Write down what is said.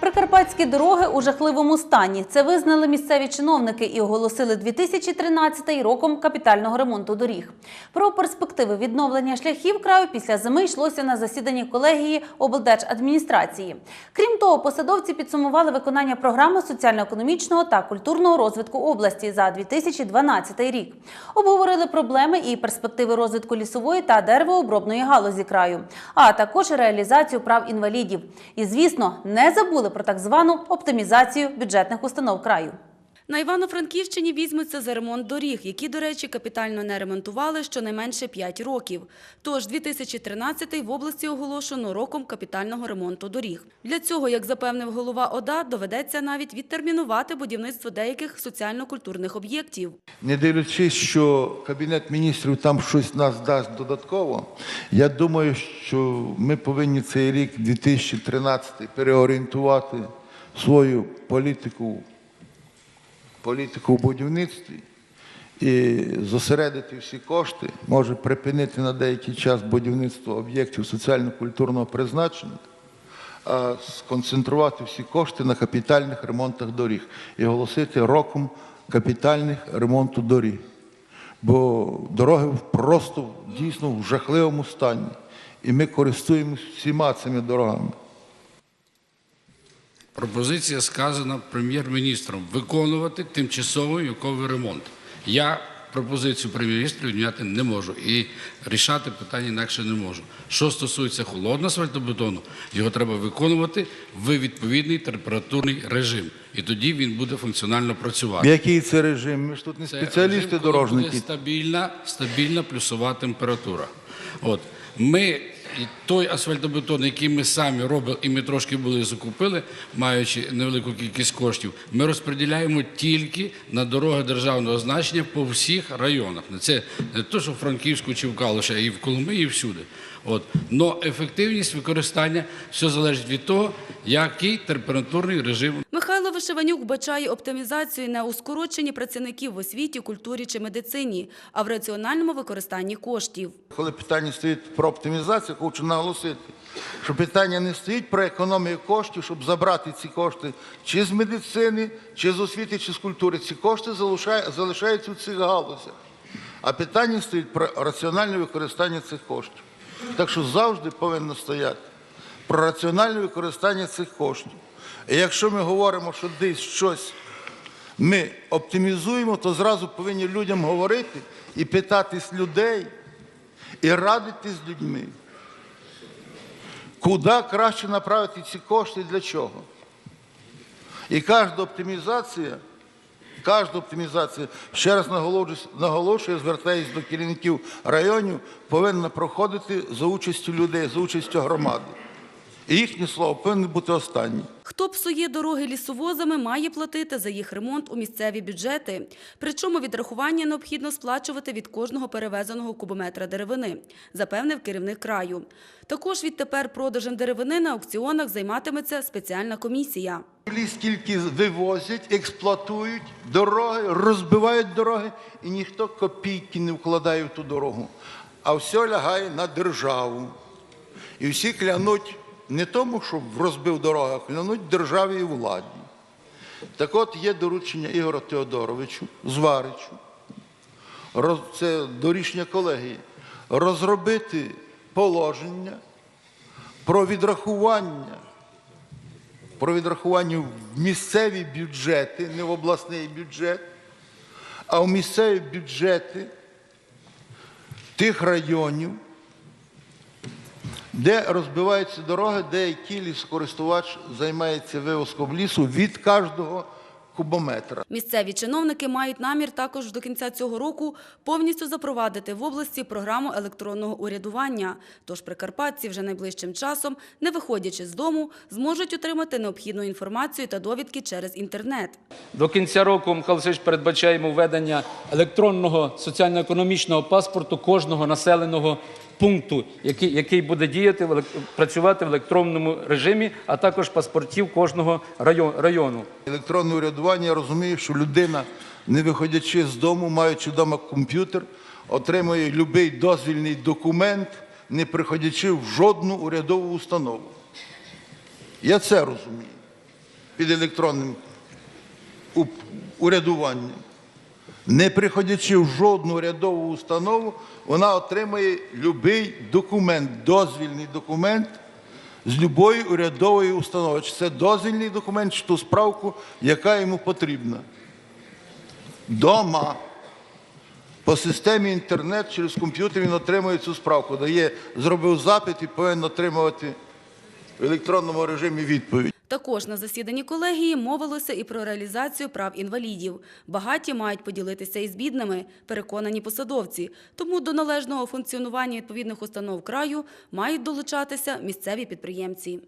Прикарпатські дороги у жахливому стані. Це визнали місцеві чиновники і оголосили 2013 роком капітального ремонту доріг. Про перспективи відновлення шляхів краю після зими йшлося на засіданні колегії облдержадміністрації. Крім того, посадовці підсумували виконання програми соціально-економічного та культурного розвитку області за 2012 рік. Обговорили проблеми і перспективи розвитку лісової та деревообробної галузі краю, а також реалізацію прав інвалідів. І, звісно, не забули про так звану оптимізацію бюджетних установ краю. На Івано-Франківщині візьмуться за ремонт доріг, які, до речі, капітально не ремонтували щонайменше 5 років. Тож 2013 в області оголошено роком капітального ремонту доріг. Для цього, як запевнив голова ОДА, доведеться навіть відтермінувати будівництво деяких соціально-культурних об'єктів. Не дивлячись, що Кабінет міністрів там щось нас дасть додатково, я думаю, що ми повинні цей рік 2013 переорієнтувати свою політику, політику в будівництві і зосередити всі кошти, може припинити на деякий час будівництво об'єктів соціально-культурного призначення, а сконцентрувати всі кошти на капітальних ремонтах доріг і оголосити роком капітальних ремонту доріг. Бо дороги просто дійсно в жахливому стані. І ми користуємося всіма цими дорогами. Пропозиція сказана прем'єр-міністром виконувати тимчасовий віковий ремонт. Я пропозицію прем'єр-міністра відміняти не можу і рішати питання інакше не можу. Що стосується холодного асфальтобетону, його треба виконувати в відповідний температурний режим. І тоді він буде функціонально працювати. Який це режим? Ми ж тут не Це спеціалісти режим, коли дорожники. Буде стабільна, стабільна плюсова температура. От ми і той асфальтобетон, який ми самі робили, і ми трошки були закупили, маючи невелику кількість коштів, ми розподіляємо тільки на дороги державного значення по всіх районах. Це не те, що в Франківську чи в Калуші, а і в Коломиї, і всюди. От. Но ефективність використання все залежить від того, який температурний режим Вишиванюк вбачає оптимізацію не у скороченні працівників в освіті, культурі чи медицині, а в раціональному використанні коштів. Коли питання стоїть про оптимізацію, хочу наголосити, що питання не стоїть про економію коштів, щоб забрати ці кошти чи з медицини, чи з освіти, чи з культури. Ці кошти залишаються у цих галузях. А питання стоїть про раціональне використання цих коштів. Так що завжди повинно стояти про раціональне використання цих коштів. І якщо ми говоримо, що десь щось ми оптимізуємо, то зразу повинні людям говорити і питатись людей, і радити з людьми, куди краще направити ці кошти і для чого. І кожна оптимізація, кожна оптимізація, ще раз наголошую, звертаюся до керівників районів, повинна проходити за участю людей, за участю громади. І їхнє слово повинно бути останнє. Хто псує дороги лісовозами, має платити за їх ремонт у місцеві бюджети. Причому відрахування необхідно сплачувати від кожного перевезеного кубометра деревини, запевнив керівник краю. Також відтепер продажем деревини на аукціонах займатиметься спеціальна комісія. Ліс тільки вивозять, експлуатують дороги, розбивають дороги, і ніхто копійки не вкладає в ту дорогу. А все лягає на державу. І всі клянуть не тому, що розбив дорогу, а клянуть державі і владі. Так от є доручення Ігоря Теодоровичу, Зваричу, це до рішення колегії, розробити положення про відрахування про відрахування в місцеві бюджети, не в обласний бюджет, а в місцеві бюджети тих районів, де розбиваються дороги, де який ліскористувач займається вивозком лісу від кожного кубометра. Місцеві чиновники мають намір також до кінця цього року повністю запровадити в області програму електронного урядування. Тож прикарпатці вже найближчим часом, не виходячи з дому, зможуть отримати необхідну інформацію та довідки через інтернет. До кінця року Михайло Васильович, передбачаємо введення електронного соціально-економічного паспорту кожного населеного пункту, який, який буде діяти працювати в електронному режимі, а також паспортів кожного район- району. Електронне урядування, я розумію, що людина, не виходячи з дому, маючи вдома комп'ютер, отримує будь-який дозвільний документ, не приходячи в жодну урядову установу. Я це розумію. під електронним урядуванням. Не приходячи в жодну урядову установу, вона отримає будь-який документ, дозвільний документ з будь-якої урядової установи. Чи це дозвільний документ, чи ту справку, яка йому потрібна. Дома. По системі інтернет через комп'ютер він отримує цю справку. Дає, зробив запит і повинен отримувати в електронному режимі відповідь. Також на засіданні колегії мовилося і про реалізацію прав інвалідів. Багаті мають поділитися із бідними, переконані посадовці. Тому до належного функціонування відповідних установ краю мають долучатися місцеві підприємці.